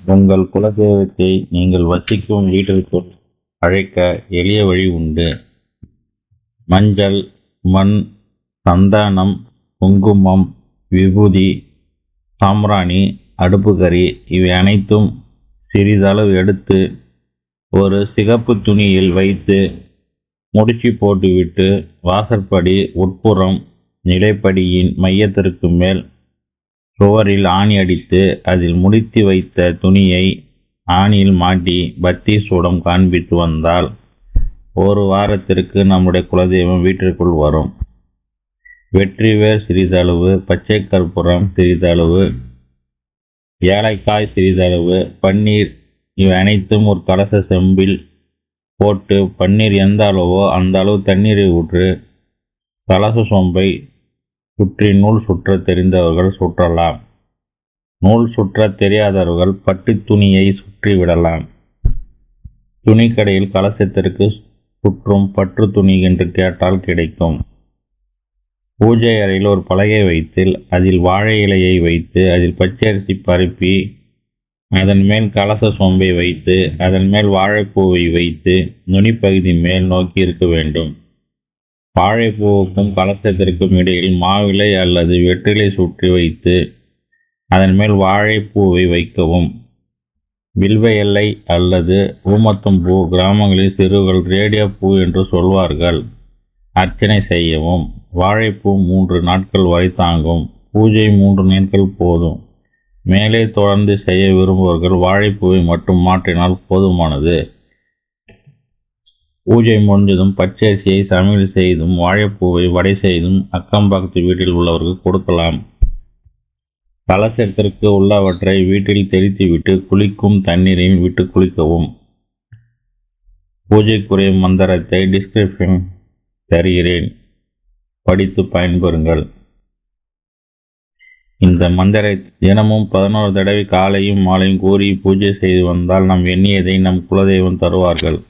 உங்கள் குலதெய்வத்தை நீங்கள் வசிக்கும் வீட்டிற்குள் அழைக்க எளிய வழி உண்டு. மஞ்சள் மண் சந்தானம் குங்குமம் விபூதி சாம்ராணி அடுப்புக்கறி இவை அனைத்தும் சிறிதளவு எடுத்து ஒரு சிகப்பு துணியில் வைத்து முடிச்சு போட்டுவிட்டு வாசற்படி உட்புறம் நிலைப்படியின் மையத்திற்கு மேல் சுவரில் ஆணி அடித்து அதில் முடித்து வைத்த துணியை ஆணியில் மாட்டி பத்தி சூடம் காண்பித்து வந்தால் ஒரு வாரத்திற்கு நம்முடைய குலதெய்வம் வீட்டிற்குள் வரும். வெற்றிவேர் சிறிதளவு பச்சை கற்பூரம் சிறிதளவு ஏலக்காய் சிறிதளவு பன்னீர் இவை அனைத்தும் ஒரு கலச செம்பில் போட்டு பன்னீர் எந்த அளவோ அந்த அளவு தண்ணீரை ஊற்று கலச சொம்பை சுற்றி நூல் சுற்ற தெரிந்தவர்கள் சுற்றலாம். நூல் சுற்ற தெரியாதவர்கள் பட்டு துணியை சுற்றி விடலாம். துணிக்கடையில் கலசத்திற்கு சுற்றும் பற்று துணி என்று கேட்டால் கிடைக்கும். பூஜை அறையில் ஒரு பலகை வைத்து அதில் வாழை இலையை வைத்து அதில் பச்சரிசி பரப்பி அதன் மேல் கலச சொம்பை வைத்து அதன் மேல் வாழைப்பூவை வைத்து நுனிப்பகுதி மேல் நோக்கி இருக்க வேண்டும். வாழைப்பூவுக்கும் கலசத்திற்கும் இடையில் மாவிலை அல்லது வெற்றிலை சுற்றி வைத்து அதன் மேல் வாழைப்பூவை வைக்கவும். வில்வ எல்லை அல்லது ஊமத்தம் பூ கிராமங்களில் சிறுகள் ரேடியோ பூ என்று சொல்வார்கள். அர்ச்சனை செய்யவும். வாழைப்பூ மூன்று நாட்கள் வரை தாங்கும். பூஜை மூன்று நாட்கள் போதும். மேலே தொடர்ந்து செய்ய விரும்புபவர்கள் வாழைப்பூவை மட்டும் மாற்றினால் போதுமானது. பூஜை முடிஞ்சதும் பச்சரிசியை சமையல் செய்தும் வாழைப்பூவை வடை செய்தும் அக்கம் பக்கத்து வீட்டில் உள்ளவர்கள் கொடுக்கலாம். கலசத்திற்கு உள்ளவற்றை வீட்டில் தெரித்துவிட்டு குளிக்கும் தண்ணீரையும் விட்டு குளிக்கவும். பூஜைக்குரிய மந்திரத்தை டிஸ்கிரிப்ஷன் தருகிறேன். படித்து பயன்பெறுங்கள். இந்த மந்திரை தினமும் பதினோரு தடவை காலையும் மாலையும் கூறி பூஜை செய்து வந்தால் நம் எண்ணியதை நம் குலதெய்வம் தருவார்கள்.